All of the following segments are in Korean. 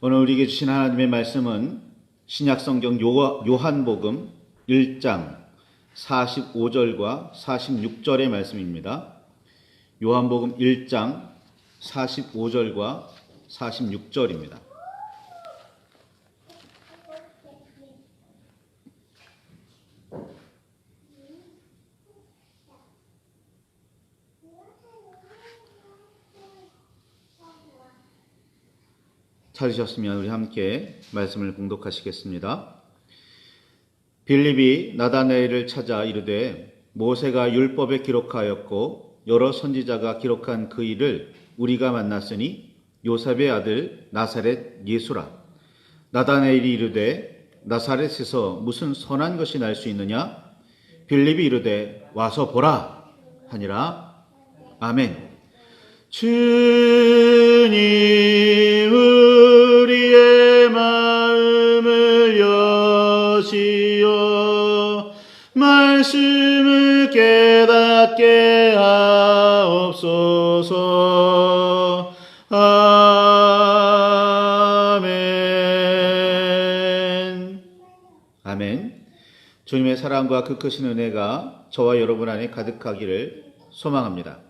오늘 우리에게 주신 하나님의 말씀은 신약성경 요- 요한복음 1장 45절과 46절의 말씀입니다. 요한복음 1장 45절과 46절입니다. 찾으셨으면 우리 함께 말씀을 공독하시겠습니다. 빌립이 나다네엘을 찾아 이르되 모세가 율법에 기록하였고 여러 선지자가 기록한 그 일을 우리가 만났으니 요셉의 아들 나사렛 예수라. 나다네엘이 이르되 나사렛에서 무슨 선한 것이 날 수 있느냐? 빌립이 이르되 와서 보라 하니라. 아멘. 주님 우리의 마음을 여시어 말씀을 깨닫게 하옵소서. 아멘. 아멘. 주님의 사랑과 그 크신 은혜가 저와 여러분 안에 가득하기를 소망합니다.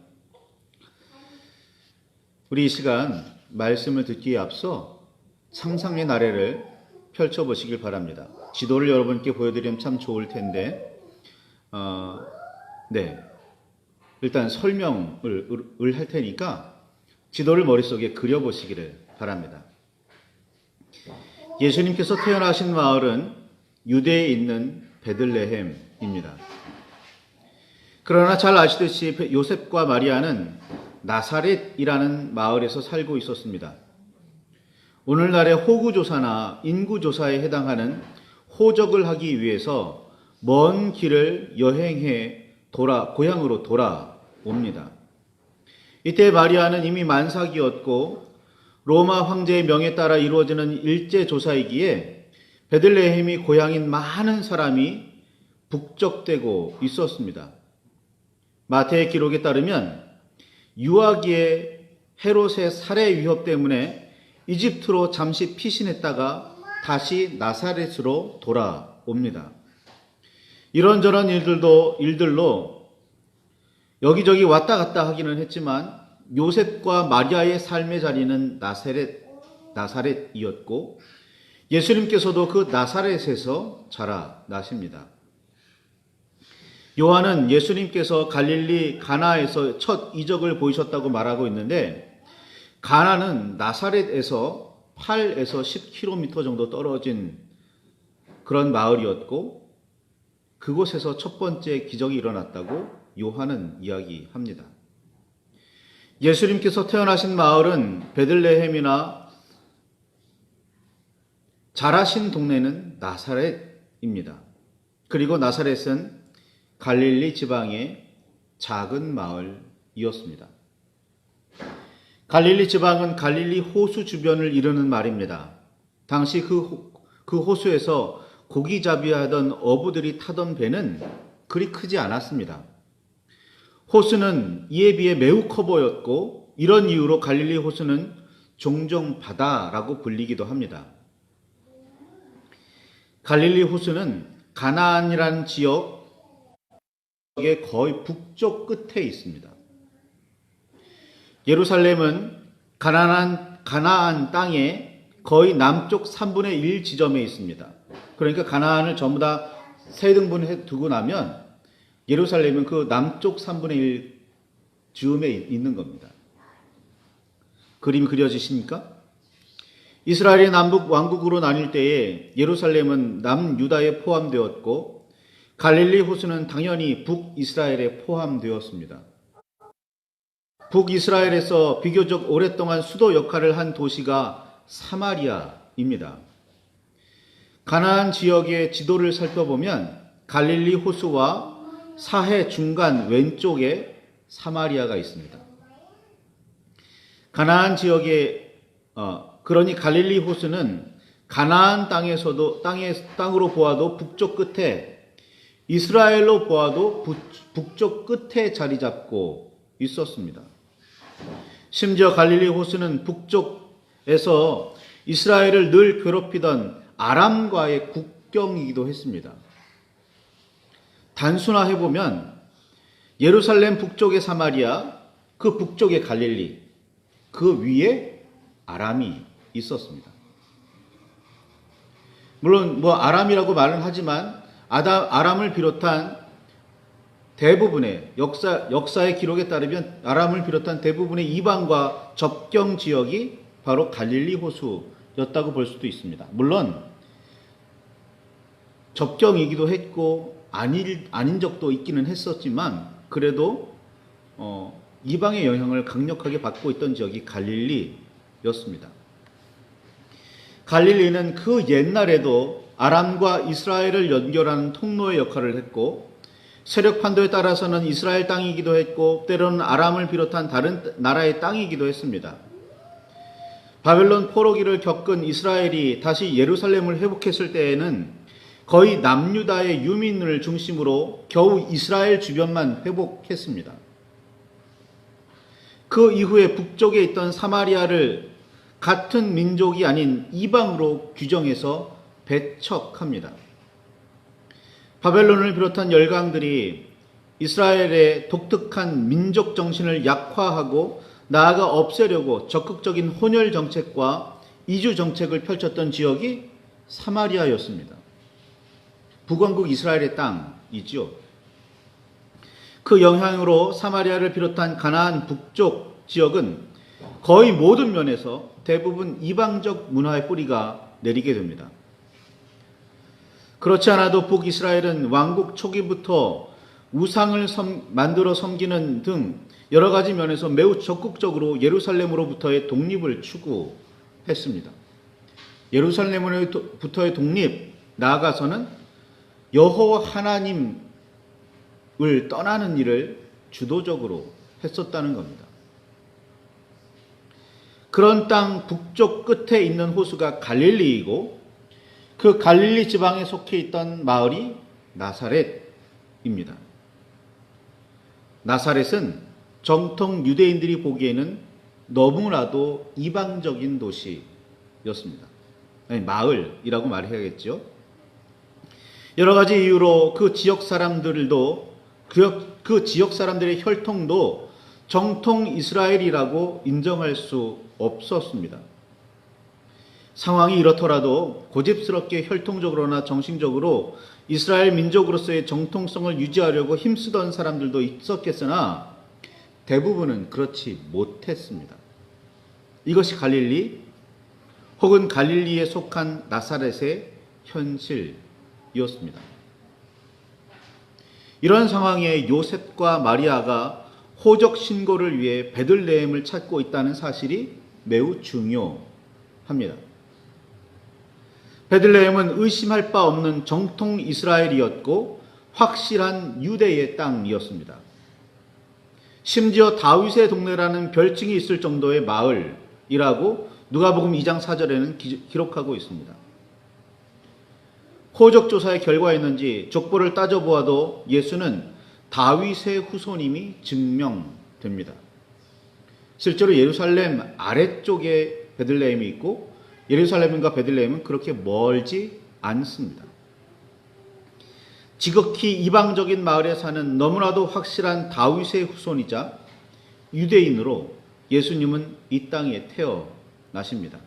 우리 이 시간 말씀을 듣기에 앞서 상상의 나래를 펼쳐보시길 바랍니다. 지도를 여러분께 보여드리면 참 좋을 텐데, 어, 네. 일단 설명을 을할 테니까 지도를 머릿속에 그려보시기를 바랍니다. 예수님께서 태어나신 마을은 유대에 있는 베들레헴입니다. 그러나 잘 아시듯이 요셉과 마리아는 나사렛이라는 마을에서 살고 있었습니다. 오늘날의 호구조사나 인구조사에 해당하는 호적을 하기 위해서 먼 길을 여행해 돌아, 고향으로 돌아옵니다. 이때 마리아는 이미 만삭이었고 로마 황제의 명에 따라 이루어지는 일제조사이기에 베들레헴이 고향인 많은 사람이 북적대고 있었습니다. 마태의 기록에 따르면 유아기의 헤롯의 살해 위협 때문에 이집트로 잠시 피신했다가 다시 나사렛으로 돌아옵니다. 이런저런 일들도 일들로 여기저기 왔다 갔다 하기는 했지만 요셉과 마리아의 삶의 자리는 나사렛 나사렛이었고 예수님께서도 그 나사렛에서 자라나십니다. 요한은 예수님께서 갈릴리 가나에서 첫 이적을 보이셨다고 말하고 있는데 가나는 나사렛에서 8에서 10km 정도 떨어진 그런 마을이었고 그곳에서 첫 번째 기적이 일어났다고 요한은 이야기합니다. 예수님께서 태어나신 마을은 베들레헴이나 자라신 동네는 나사렛입니다. 그리고 나사렛은 갈릴리 지방의 작은 마을이었습니다. 갈릴리 지방은 갈릴리 호수 주변을 이루는 말입니다. 당시 그, 호, 그 호수에서 고기잡이 하던 어부들이 타던 배는 그리 크지 않았습니다. 호수는 이에 비해 매우 커 보였고 이런 이유로 갈릴리 호수는 종종 바다라고 불리기도 합니다. 갈릴리 호수는 가나안이라는 지역 의 거의 북쪽 끝에 있습니다. 예루살렘은 가나안, 가나안 땅의 거의 남쪽 3분의 1 지점에 있습니다. 그러니까 가나안을 전부 다 세 등분해 두고 나면 예루살렘은 그 남쪽 3분의 1 즈음에 있는 겁니다. 그림이 그려지십니까? 이스라엘이 남북 왕국으로 나뉠 때에 예루살렘은 남유다에 포함되었고 갈릴리 호수는 당연히 북이스라엘에 포함되었습니다. 북이스라엘에서 비교적 오랫동안 수도 역할을 한 도시가 사마리아입니다. 가나안 지역의 지도를 살펴보면 갈릴리 호수와 사해 중간 왼쪽에 사마리아가 있습니다. 가나안 지역의 어, 그러니 갈릴리 호수는 가나안 땅에서도 땅에 땅으로 보아도 북쪽 끝에 이스라엘로 보아도 북, 북쪽 끝에 자리 잡고 있었습니다. 심지어 갈릴리 호수는 북쪽에서 이스라엘을 늘 괴롭히던 아람과의 국경이기도 했습니다. 단순화해 보면 예루살렘 북쪽의 사마리아, 그 북쪽의 갈릴리, 그 위에 아람이 있었습니다. 물론 뭐 아람이라고 말은 하지만 아람을 비롯한 대부분의 역사, 역사의 기록에 따르면 아람을 비롯한 대부분의 이방과 접경 지역이 바로 갈릴리 호수였다고 볼 수도 있습니다. 물론 접경이기도 했고 아닐, 아닌 적도 있기는 했었지만 그래도 어, 이방의 영향을 강력하게 받고 있던 지역이 갈릴리였습니다. 갈릴리는 그 옛날에도 아람과 이스라엘을 연결하는 통로의 역할을 했고 세력 판도에 따라서는 이스라엘 땅이기도 했고 때로는 아람을 비롯한 다른 나라의 땅이기도 했습니다. 바벨론 포로기를 겪은 이스라엘이 다시 예루살렘을 회복했을 때에는 거의 남유다의 유민을 중심으로 겨우 이스라엘 주변만 회복했습니다. 그 이후에 북쪽에 있던 사마리아를 같은 민족이 아닌 이방으로 규정해서 배척합니다. 바벨론을 비롯한 열강들이 이스라엘의 독특한 민족 정신을 약화하고 나아가 없애려고 적극적인 혼혈 정책과 이주 정책을 펼쳤던 지역이 사마리아였습니다. 북왕국 이스라엘의 땅이지요. 그 영향으로 사마리아를 비롯한 가나안 북쪽 지역은 거의 모든 면에서 대부분 이방적 문화의 뿌리가 내리게 됩니다. 그렇지 않아도 북이스라엘은 왕국 초기부터 우상을 섬, 만들어 섬기는 등 여러 가지 면에서 매우 적극적으로 예루살렘으로부터의 독립을 추구했습니다. 예루살렘으로부터의 독립, 나아가서는 여호와 하나님을 떠나는 일을 주도적으로 했었다는 겁니다. 그런 땅 북쪽 끝에 있는 호수가 갈릴리이고 그 갈릴리 지방에 속해 있던 마을이 나사렛입니다. 나사렛은 정통 유대인들이 보기에는 너무나도 이방적인 도시였습니다. 아니, 마을이라고 말해야겠죠. 여러 가지 이유로 그 지역 사람들도 그, 그 지역 사람들의 혈통도 정통 이스라엘이라고 인정할 수 없었습니다. 상황이 이렇더라도 고집스럽게 혈통적으로나 정신적으로 이스라엘 민족으로서의 정통성을 유지하려고 힘쓰던 사람들도 있었겠으나 대부분은 그렇지 못했습니다. 이것이 갈릴리 혹은 갈릴리에 속한 나사렛의 현실이었습니다. 이런 상황에 요셉과 마리아가 호적 신고를 위해 베들레헴을 찾고 있다는 사실이 매우 중요합니다. 베들레헴은 의심할 바 없는 정통 이스라엘이었고 확실한 유대의 땅이었습니다. 심지어 다윗의 동네라는 별칭이 있을 정도의 마을이라고 누가복음 2장 4절에는 기록하고 있습니다. 호적 조사의 결과였는지 족보를 따져보아도 예수는 다윗의 후손임이 증명됩니다. 실제로 예루살렘 아래쪽에 베들레헴이 있고 예루살렘과 베들레헴은 그렇게 멀지 않습니다. 지극히 이방적인 마을에 사는 너무나도 확실한 다윗의 후손이자 유대인으로 예수님은 이 땅에 태어나십니다.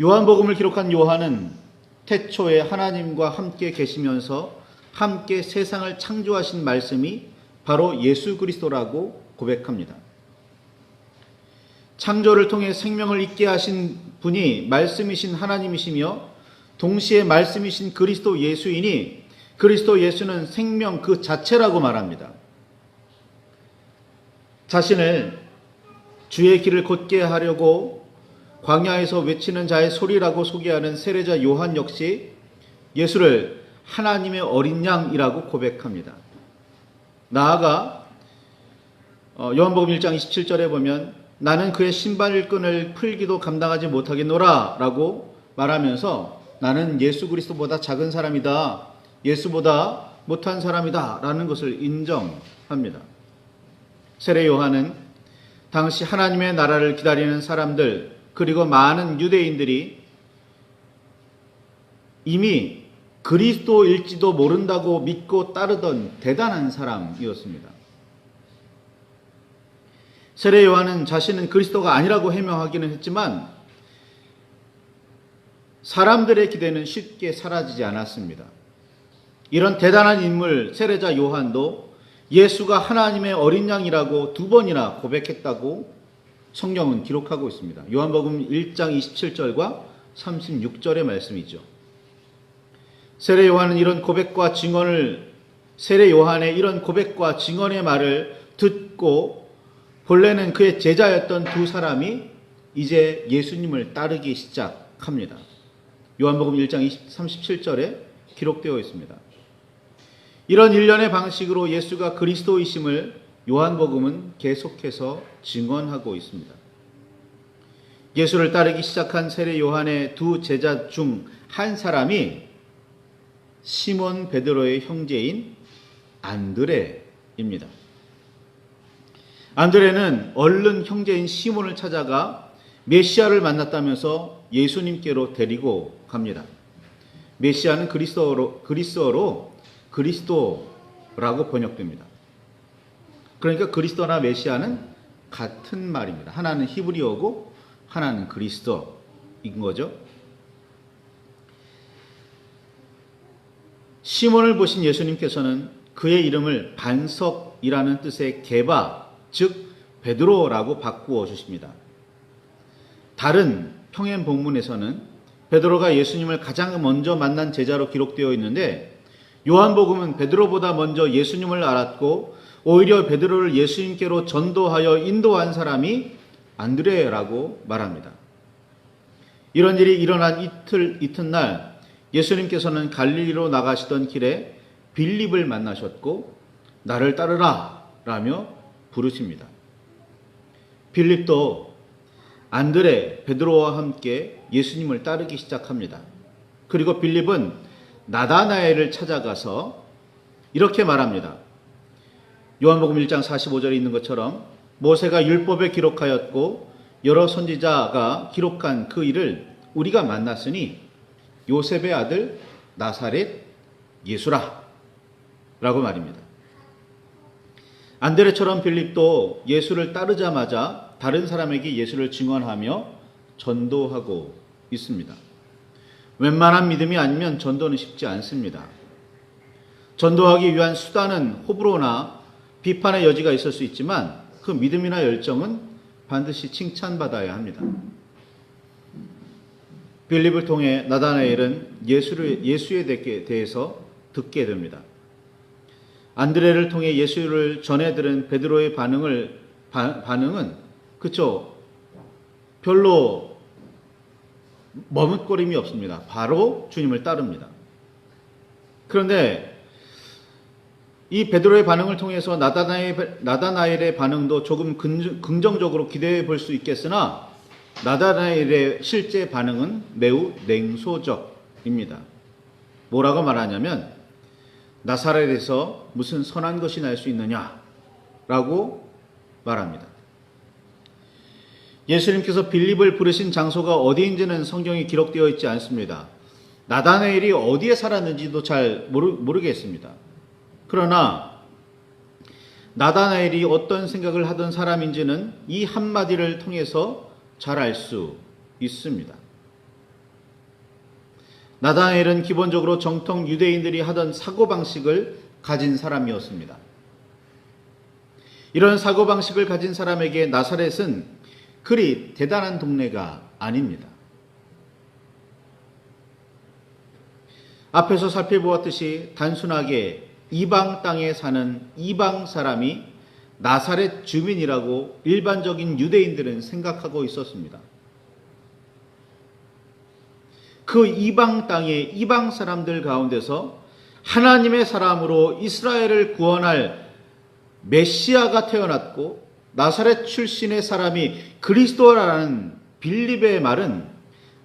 요한복음을 기록한 요한은 태초에 하나님과 함께 계시면서 함께 세상을 창조하신 말씀이 바로 예수 그리스도라고 고백합니다. 창조를 통해 생명을 있게 하신 분이 말씀이신 하나님이시며 동시에 말씀이신 그리스도 예수이니 그리스도 예수는 생명 그 자체라고 말합니다. 자신을 주의 길을 곧게 하려고 광야에서 외치는 자의 소리라고 소개하는 세례자 요한 역시 예수를 하나님의 어린 양이라고 고백합니다. 나아가 어, 요한복음 1장 27절에 보면 나는 그의 신발끈을 풀기도 감당하지 못하겠노라 라고 말하면서 나는 예수 그리스도보다 작은 사람이다. 예수보다 못한 사람이다. 라는 것을 인정합니다. 세례 요한은 당시 하나님의 나라를 기다리는 사람들, 그리고 많은 유대인들이 이미 그리스도일지도 모른다고 믿고 따르던 대단한 사람이었습니다. 세례 요한은 자신은 그리스도가 아니라고 해명하기는 했지만 사람들의 기대는 쉽게 사라지지 않았습니다. 이런 대단한 인물 세례자 요한도 예수가 하나님의 어린 양이라고 두 번이나 고백했다고 성경은 기록하고 있습니다. 요한복음 1장 27절과 36절의 말씀이죠. 세례 요한은 이런 고백과 증언을 세례 요한의 이런 고백과 증언의 말을 듣고 본래는 그의 제자였던 두 사람이 이제 예수님을 따르기 시작합니다. 요한복음 1장 37절에 기록되어 있습니다. 이런 일련의 방식으로 예수가 그리스도이심을 요한복음은 계속해서 증언하고 있습니다. 예수를 따르기 시작한 세례 요한의 두 제자 중 한 사람이 시몬 베드로의 형제인 안드레입니다. 안드레는 얼른 형제인 시몬을 찾아가 메시아를 만났다면서 예수님께로 데리고 갑니다. 메시아는 그리스어로, 그리스어로 그리스도라고 번역됩니다. 그러니까 그리스도나 메시아는 같은 말입니다. 하나는 히브리어고 하나는 그리스도인 거죠. 시몬을 보신 예수님께서는 그의 이름을 반석이라는 뜻의 게바, 즉 베드로라고 바꾸어 주십니다. 다른 평행 본문에서는 베드로가 예수님을 가장 먼저 만난 제자로 기록되어 있는데 요한복음은 베드로보다 먼저 예수님을 알았고 오히려 베드로를 예수님께로 전도하여 인도한 사람이 안드레라고 말합니다. 이런 일이 일어난 이틀 이튿날 예수님께서는 갈릴리로 나가시던 길에 빌립을 만나셨고 나를 따르라 라며 부르십니다. 빌립도 안드레, 베드로와 함께 예수님을 따르기 시작합니다. 그리고 빌립은 나다나엘을 찾아가서 이렇게 말합니다. 요한복음 1장 45절에 있는 것처럼 모세가 율법에 기록하였고 여러 선지자가 기록한 그 일을 우리가 만났으니 요셉의 아들 나사렛 예수라 라고 말입니다. 안드레처럼 빌립도 예수를 따르자마자 다른 사람에게 예수를 증언하며 전도하고 있습니다. 웬만한 믿음이 아니면 전도는 쉽지 않습니다. 전도하기 위한 수단은 호불호나 비판의 여지가 있을 수 있지만 그 믿음이나 열정은 반드시 칭찬받아야 합니다. 빌립을 통해 나다나엘은 예수를, 예수에 대해서 듣게 됩니다. 안드레를 통해 예수를 전해 들은 베드로의 반응을 바, 반응은 그쵸 별로 머뭇거림이 없습니다. 바로 주님을 따릅니다. 그런데 이 베드로의 반응을 통해서 나다나엘, 나다나엘의 반응도 조금 긍정적으로 기대해 볼 수 있겠으나 나다나엘의 실제 반응은 매우 냉소적입니다. 뭐라고 말하냐면 나사렛에서 무슨 선한 것이 날 수 있느냐라고 말합니다. 예수님께서 빌립을 부르신 장소가 어디인지는 성경에 기록되어 있지 않습니다. 나다나엘이 어디에 살았는지도 잘 모르, 모르겠습니다. 그러나 나다나엘이 어떤 생각을 하던 사람인지는 이 한마디를 통해서 잘 알 수 있습니다. 나다나엘은 기본적으로 정통 유대인들이 하던 사고방식을 가진 사람이었습니다. 이런 사고방식을 가진 사람에게 나사렛은 그리 대단한 동네가 아닙니다. 앞에서 살펴보았듯이 단순하게 이방 땅에 사는 이방 사람이 나사렛 주민이라고 일반적인 유대인들은 생각하고 있었습니다. 그 이방 땅의 이방 사람들 가운데서 하나님의 사람으로 이스라엘을 구원할 메시아가 태어났고 나사렛 출신의 사람이 그리스도라는 빌립의 말은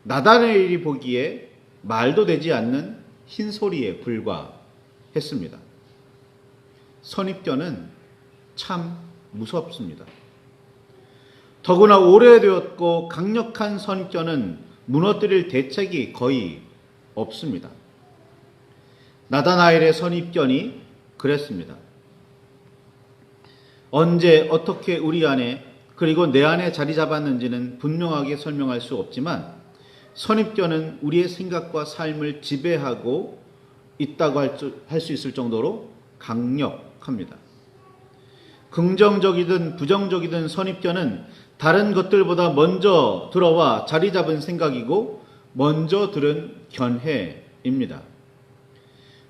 나다네일이 보기에 말도 되지 않는 흰소리에 불과했습니다. 선입견은 참 무섭습니다. 더구나 오래되었고 강력한 선입견은 무너뜨릴 대책이 거의 없습니다. 나다나엘의 선입견이 그랬습니다. 언제 어떻게 우리 안에 그리고 내 안에 자리 잡았는지는 분명하게 설명할 수 없지만 선입견은 우리의 생각과 삶을 지배하고 있다고 할 수 있을 정도로 강력합니다. 긍정적이든 부정적이든 선입견은 다른 것들보다 먼저 들어와 자리 잡은 생각이고 먼저 들은 견해입니다.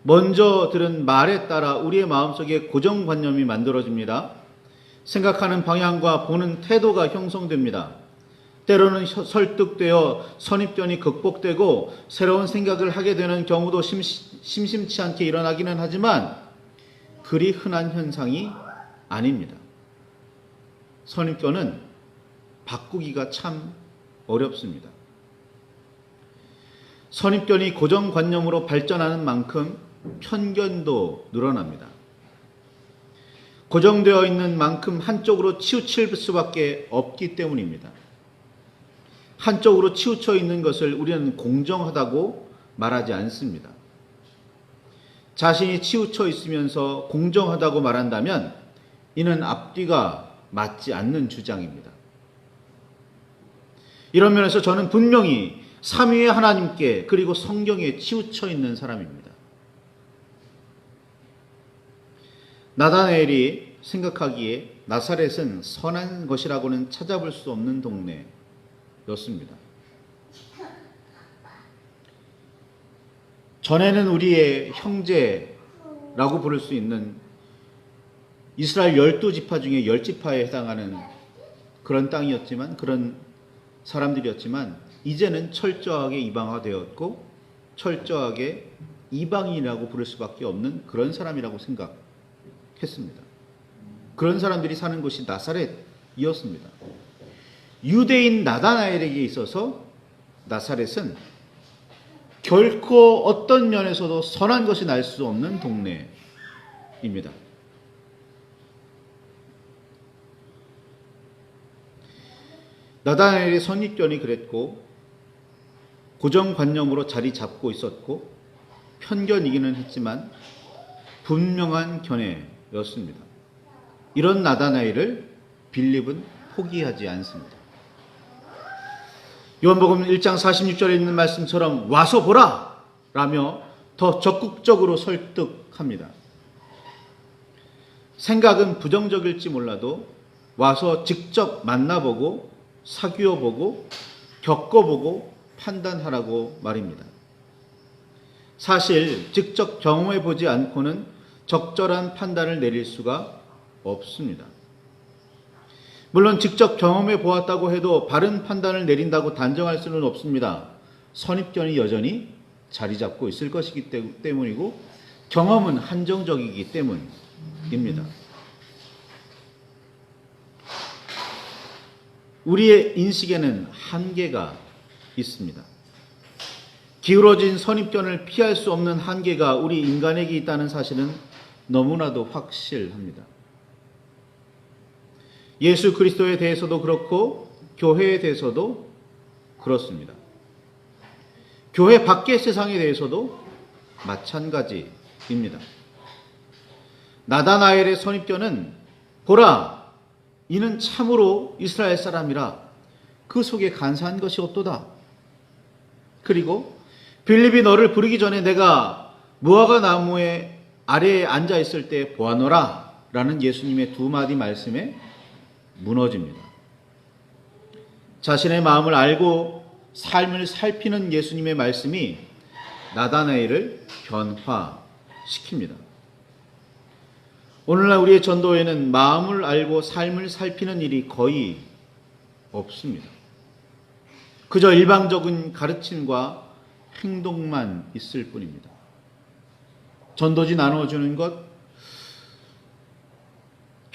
먼저 들은 말에 따라 우리의 마음속에 고정관념이 만들어집니다. 생각하는 방향과 보는 태도가 형성됩니다. 때로는 설득되어 선입견이 극복되고 새로운 생각을 하게 되는 경우도 심심 치 않게 일어나기는 하지만 그리 흔한 현상이 아닙니다. 선입견은 바꾸기가 참 어렵습니다. 선입견이 고정관념으로 발전하는 만큼 편견도 늘어납니다. 고정되어 있는 만큼 한쪽으로 치우칠 수밖에 없기 때문입니다. 한쪽으로 치우쳐 있는 것을 우리는 공정하다고 말하지 않습니다. 자신이 치우쳐 있으면서 공정하다고 말한다면 이는 앞뒤가 맞지 않는 주장입니다. 이런 면에서 저는 분명히 삼위의 하나님께 그리고 성경에 치우쳐 있는 사람입니다. 나다나엘이 생각하기에 나사렛은 선한 것이라고는 찾아볼 수 없는 동네였습니다. 전에는 우리의 형제라고 부를 수 있는 이스라엘 열두 지파 중에 열 지파에 해당하는 그런 땅이었지만 그런 사람들이었지만 이제는 철저하게 이방화되었고 철저하게 이방인이라고 부를 수밖에 없는 그런 사람이라고 생각했습니다. 그런 사람들이 사는 곳이 나사렛이었습니다. 유대인 나다나엘에게 있어서 나사렛은 결코 어떤 면에서도 선한 것이 날 수 없는 동네입니다. 나다나엘의 선입견이 그랬고 고정관념으로 자리 잡고 있었고 편견이기는 했지만 분명한 견해였습니다. 이런 나다나엘을 빌립은 포기하지 않습니다. 요한복음 1장 46절에 있는 말씀처럼 와서 보라 라며 더 적극적으로 설득합니다. 생각은 부정적일지 몰라도 와서 직접 만나보고 사귀어보고 겪어보고 판단하라고 말입니다. 사실 직접 경험해 보지 않고는 적절한 판단을 내릴 수가 없습니다. 물론 직접 경험해 보았다고 해도 바른 판단을 내린다고 단정할 수는 없습니다. 선입견이 여전히 자리 잡고 있을 것이기 때문이고 경험은 한정적이기 때문입니다. 우리의 인식에는 한계가 있습니다. 기울어진 선입견을 피할 수 없는 한계가 우리 인간에게 있다는 사실은 너무나도 확실합니다. 예수 그리스도에 대해서도 그렇고 교회에 대해서도 그렇습니다. 교회 밖의 세상에 대해서도 마찬가지입니다. 나다나엘의 선입견은 보라 이는 참으로 이스라엘 사람이라 그 속에 간사한 것이 없도다. 그리고 빌립이 너를 부르기 전에 내가 무화과 나무의 아래에 앉아 있을 때 보아노라 라는 예수님의 두 마디 말씀에 무너집니다. 자신의 마음을 알고 삶을 살피는 예수님의 말씀이 나다나엘을 변화시킵니다. 오늘날 우리의 전도에는 마음을 알고 삶을 살피는 일이 거의 없습니다. 그저 일방적인 가르침과 행동만 있을 뿐입니다. 전도지 나눠주는 것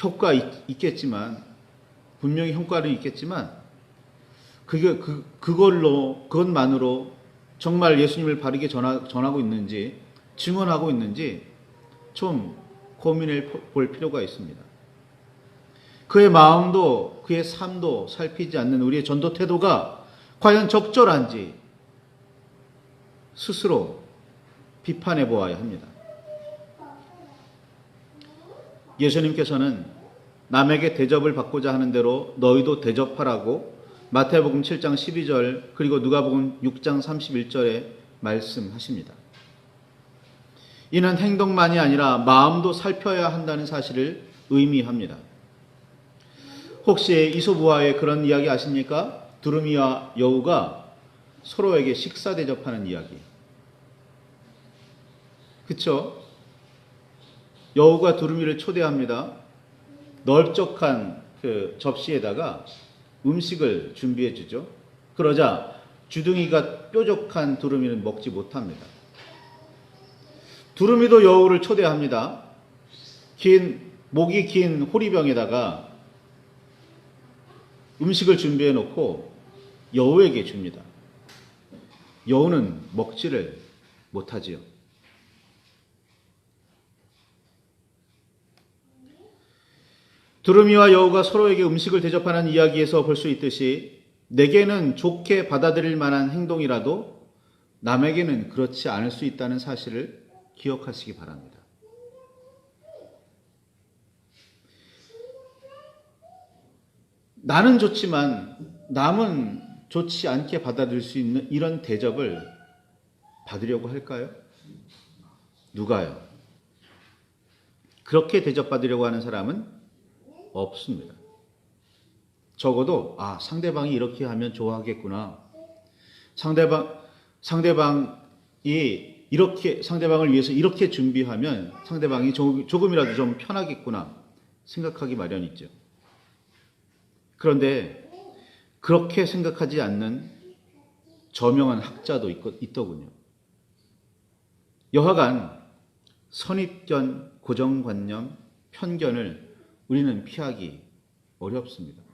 효과 있 겠지만 분명히 효과는 있겠지만 그게 그 그걸로 그것만으로 정말 예수님을 바르게 전하, 전하고 있는지 증언하고 있는지 좀 고민해 볼 필요가 있습니다. 그의 마음도 그의 삶도 살피지 않는 우리의 전도 태도가 과연 적절한지 스스로 비판해 보아야 합니다. 예수님께서는 남에게 대접을 받고자 하는 대로 너희도 대접하라고 마태복음 7장 12절 그리고 누가복음 6장 31절에 말씀하십니다. 이는 행동만이 아니라 마음도 살펴야 한다는 사실을 의미합니다. 혹시 이소부와의 그런 이야기 아십니까? 두루미와 여우가 서로에게 식사 대접하는 이야기. 그쵸? 여우가 두루미를 초대합니다. 넓적한 그 접시에다가 음식을 준비해 주죠. 그러자 주둥이가 뾰족한 두루미는 먹지 못합니다. 두루미도 여우를 초대합니다. 긴 목이 긴 호리병에다가 음식을 준비해 놓고 여우에게 줍니다. 여우는 먹지를 못하지요. 두루미와 여우가 서로에게 음식을 대접하는 이야기에서 볼 수 있듯이 내게는 좋게 받아들일 만한 행동이라도 남에게는 그렇지 않을 수 있다는 사실을 기억하시기 바랍니다. 나는 좋지만 남은 좋지 않게 받아들일 수 있는 이런 대접을 받으려고 할까요? 누가요? 그렇게 대접받으려고 하는 사람은 없습니다. 적어도 아 상대방이 이렇게 하면 좋아하겠구나. 상대방 상대방이 이렇게 상대방을 위해서 이렇게 준비하면 상대방이 조금이라도 좀 편하겠구나 생각하기 마련이죠. 그런데 그렇게 생각하지 않는 저명한 학자도 있더군요. 여하간 선입견, 고정관념, 편견을 우리는 피하기 어렵습니다.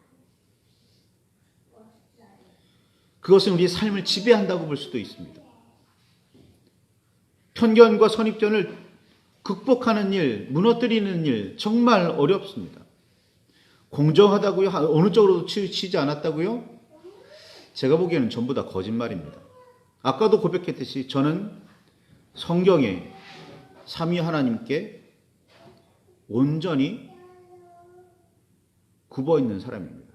그것은 우리의 삶을 지배한다고 볼 수도 있습니다. 편견과 선입견을 극복하는 일, 무너뜨리는 일 정말 어렵습니다. 공정하다고요? 어느 쪽으로도 치우치지 않았다고요? 제가 보기에는 전부 다 거짓말입니다. 아까도 고백했듯이 저는 성경에 삼위 하나님께 온전히 굽어 있는 사람입니다.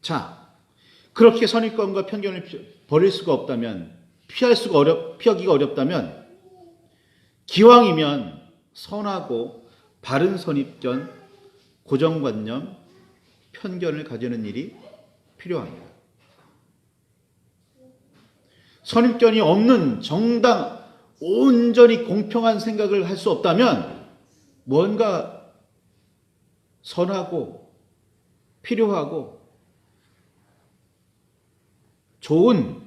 자, 그렇게 선입견과 편견을 버릴 수가 없다면, 피할 수가 어렵, 피하기가 어렵다면, 기왕이면 선하고 바른 선입견, 고정관념, 편견을 가지는 일이 필요합니다. 선입견이 없는 정당, 온전히 공평한 생각을 할 수 없다면 뭔가 선하고 필요하고 좋은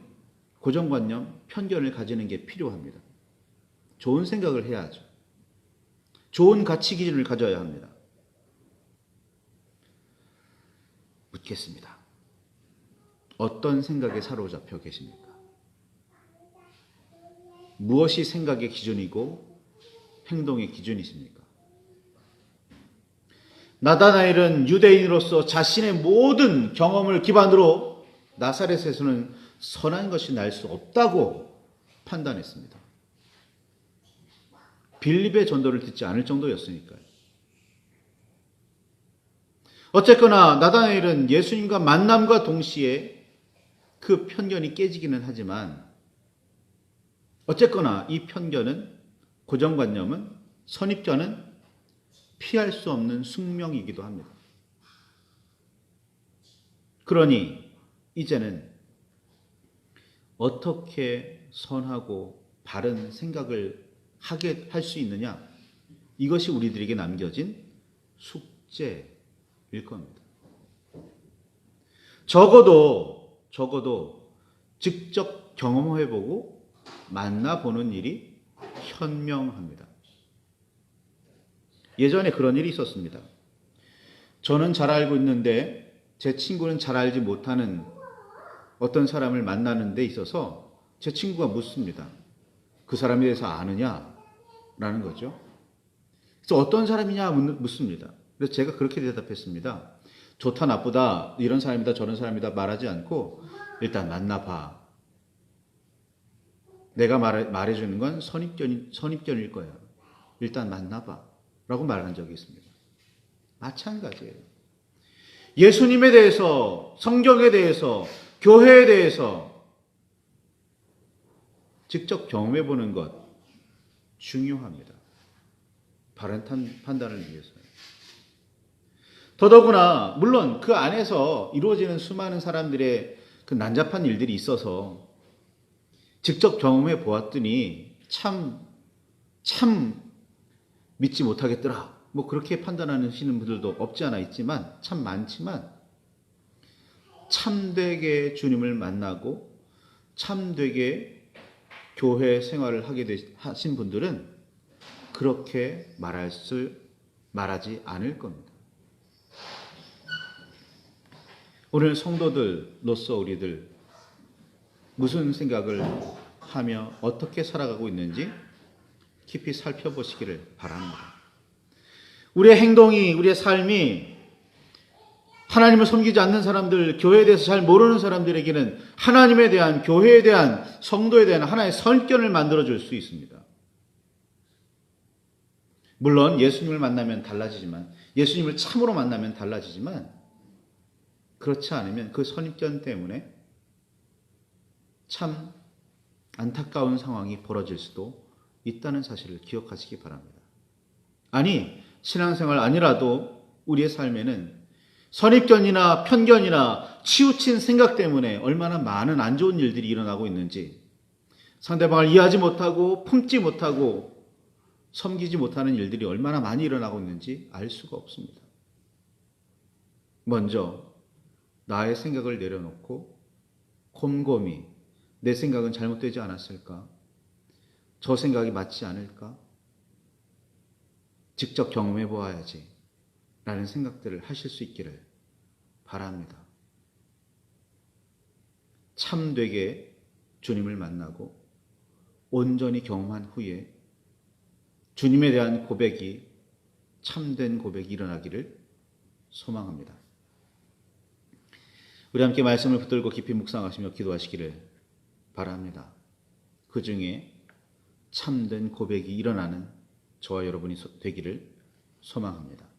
고정관념, 편견을 가지는 게 필요합니다. 좋은 생각을 해야죠. 좋은 가치 기준을 가져야 합니다. 묻겠습니다. 어떤 생각에 사로잡혀 계십니까? 무엇이 생각의 기준이고 행동의 기준이십니까? 나다나엘은 유대인으로서 자신의 모든 경험을 기반으로 나사렛에서는 선한 것이 날 수 없다고 판단했습니다. 빌립의 전도를 듣지 않을 정도였으니까요. 어쨌거나 나다나엘은 예수님과 만남과 동시에 그 편견이 깨지기는 하지만 어쨌거나 이 편견은 고정관념은 선입견은 피할 수 없는 숙명이기도 합니다. 그러니 이제는 어떻게 선하고 바른 생각을 하게 할 수 있느냐? 이것이 우리들에게 남겨진 숙제일 겁니다. 적어도 적어도 직접 경험해 보고 만나 보는 일이 현명합니다. 예전에 그런 일이 있었습니다. 저는 잘 알고 있는데 제 친구는 잘 알지 못하는 어떤 사람을 만나는 데 있어서 제 친구가 묻습니다. 그 사람에 대해서 아느냐? 라는 거죠. 그래서 어떤 사람이냐 묻- 묻습니다. 그래서 제가 그렇게 대답했습니다. 좋다 나쁘다 이런 사람이다 저런 사람이다 말하지 않고 일단 만나봐. 내가 말해, 말해주는 건 선입견, 선입견일 거야. 일단 만나봐. 라고 말한 적이 있습니다. 마찬가지예요. 예수님에 대해서, 성경에 대해서, 교회에 대해서 직접 경험해 보는 것 중요합니다. 바른 탄- 판단을 위해서. 더더구나, 물론 그 안에서 이루어지는 수많은 사람들의 그 난잡한 일들이 있어서 직접 경험해 보았더니 참, 참 믿지 못하겠더라. 뭐 그렇게 판단하시는 분들도 없지 않아 있지만 참 많지만 참되게 주님을 만나고 참되게 교회 생활을 하게 되- 하신 분들은 그렇게 말할 수 말하지 않을 겁니다. 오늘 성도들로서 우리들 무슨 생각을 하며 어떻게 살아가고 있는지 깊이 살펴보시기를 바랍니다. 우리의 행동이, 우리의 삶이 하나님을 섬기지 않는 사람들, 교회에 대해서 잘 모르는 사람들에게는 하나님에 대한, 교회에 대한, 성도에 대한 하나의 선견을 만들어줄 수 있습니다. 물론 예수님을 만나면 달라지지만, 예수님을 참으로 만나면 달라지지만, 그렇지 않으면 그 선입견 때문에 참 안타까운 상황이 벌어질 수도 있다는 사실을 기억하시기 바랍니다. 아니, 신앙생활 아니라도 우리의 삶에는 선입견이나 편견이나 치우친 생각 때문에 얼마나 많은 안 좋은 일들이 일어나고 있는지 상대방을 이해하지 못하고 품지 못하고 섬기지 못하는 일들이 얼마나 많이 일어나고 있는지 알 수가 없습니다. 먼저 나의 생각을 내려놓고 곰곰이 내 생각은 잘못되지 않았을까? 저 생각이 맞지 않을까? 직접 경험해 보아야지. 라는 생각들을 하실 수 있기를 바랍니다. 참되게 주님을 만나고 온전히 경험한 후에 주님에 대한 고백이 참된 고백이 일어나기를 소망합니다. 우리 함께 말씀을 붙들고 깊이 묵상하시며 기도하시기를 바랍니다. 그 중에 참된 고백이 일어나는 저와 여러분이 되기를 소망합니다.